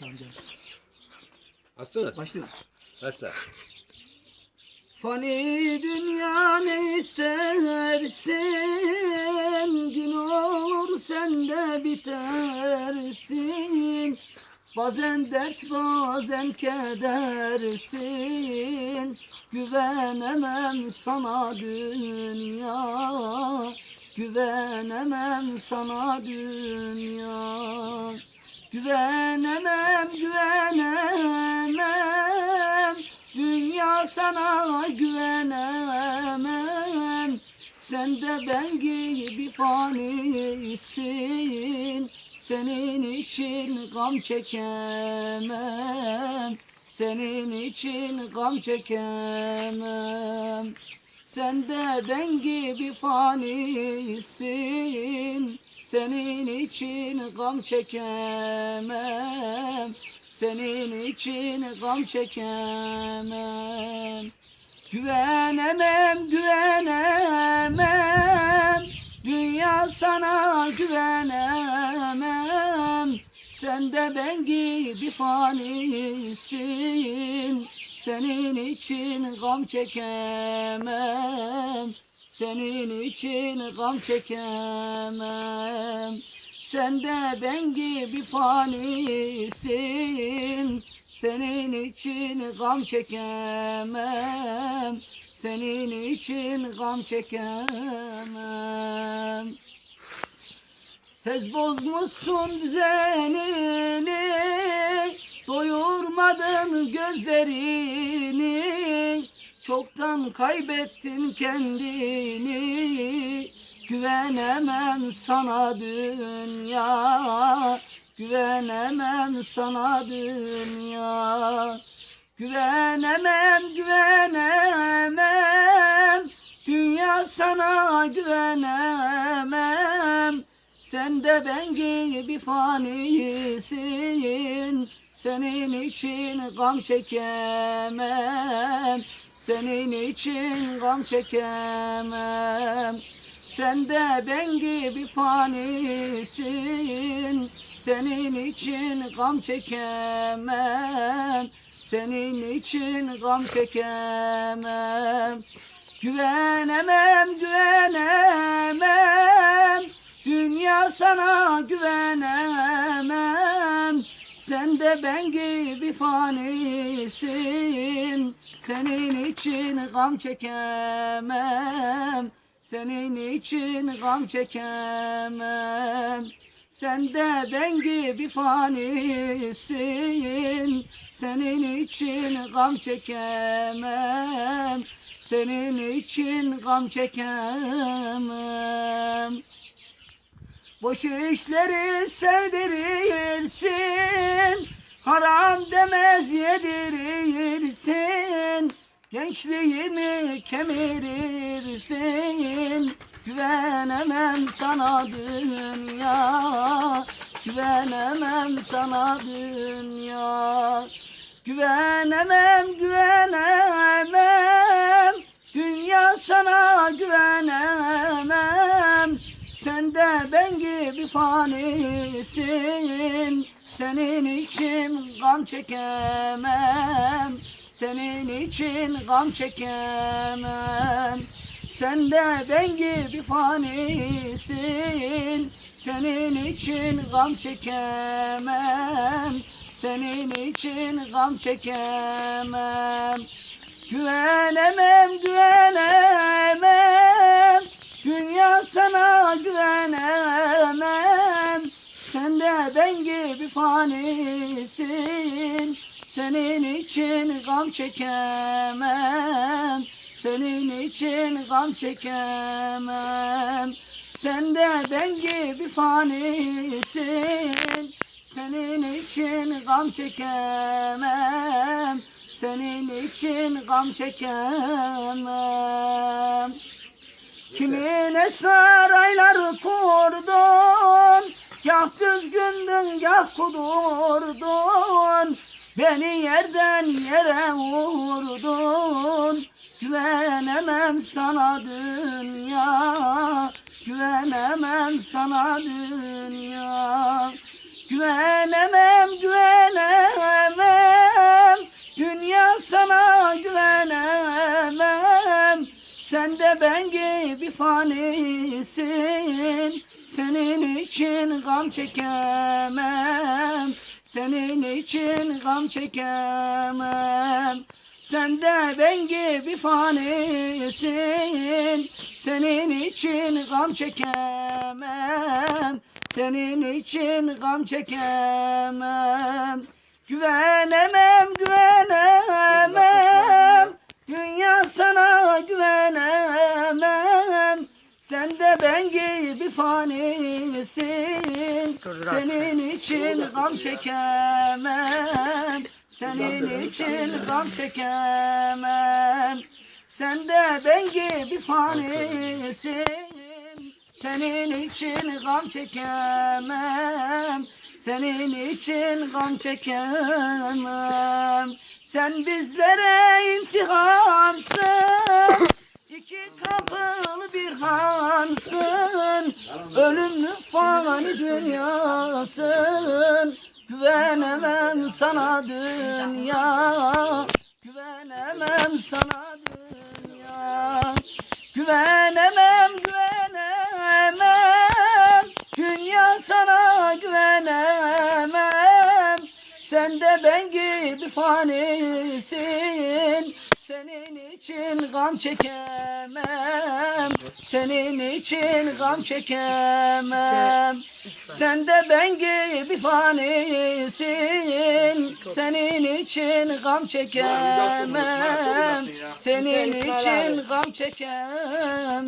Tamam canım. Açsana. Başla. Başla. Fani dünya ne istersin Gün olur sen de bitersin Bazen dert bazen kedersin Güvenemem sana dünya Güvenemem sana dünya Güvenemem güvenemem. Dünya sana güvenemem. Sen de ben gibi fanisin. Senin için gam çekemem. Senin için gam çekemem. Sen de ben gibi fanisin Senin için gam çekemem. Senin için gam çekemem. Güvenemem, güvenemem. Dünya sana güvenemem. Sen de ben gibi fanisin. Senin için gam çekemem Senin için gam çekemem. Sen de ben gibi fanisin. Senin için gam çekemem. Senin için gam çekemem. Tez bozmuşsun düzenini Doyurmadın gözlerini Çoktan kaybettin kendini Güvenemem sana dünya Güvenemem sana dünya. Güvenemem güvenemem Dünya sana güvenemem. Sen de ben gibi fanisin Senin için gam çekemem Senin için gam çekemem. Sen de ben gibi fanisin. Senin için gam çekemem. Senin için gam çekemem. Güvenemem, güvenemem. Dünya sana güvenemem Sen de ben gibi fanisin. Senin için gam çekemem. Senin için gam çekemem. Sen de ben gibi fanisin. Senin için gam çekemem. Senin için gam çekemem. Boş işleri sevdirirsin demez yedirirsin Gençliğimi kemirirsin. Güvenemem sana dünya Güvenemem sana dünya. Güvenemem güvenemem Dünya sana güvenemem. Sen de ben gibi fanisin Senin için gam çekemem. Senin için gam çekemem. Sen de ben gibi fanisin. Senin için gam çekemem. Senin için gam çekemem. Güvenemem, güvenemem fanisin senin için gam çekemem. Senin için gam çekemem. Sen de ben gibi fanisin Senin için gam çekemem. Senin için gam çekemem. Kimine saraylar kurdun Kah düzgündün kah kudurdun. Beni yerden yere vurdun. Güvenemem sana dünya. Güvenemem sana dünya. Güvenemem güvenemem. Dünya sana güvenemem. Sen de ben gibi fanisin senin için gam çekemem. Senin için gam çekemem. Sen de ben gibi fanisin Senin için gam çekemem. Senin için gam çekemem. Güvenemem, güvenemem. Dünya sana güvenemem Sen de ben gibi fanisin. Senin için gam çekemem. Senin için gam çekemem. Sen de ben gibi fanisin. Senin için gam çekemem. Senin için gam çekemem. Sen bizlere imtihansın İki kapılı bir hansın Ölümlü fani dünyasın. Güvenemem sana dünya Güvenemem sana dünya. Güvenemem güvenemem. Dünya sana güvenemem. Sen de ben gibi fanisin Senin için gam çekemem. Senin için gam çekemem. Sen de ben gibi fanisin Senin için gam çekemem. Senin için gam çekemem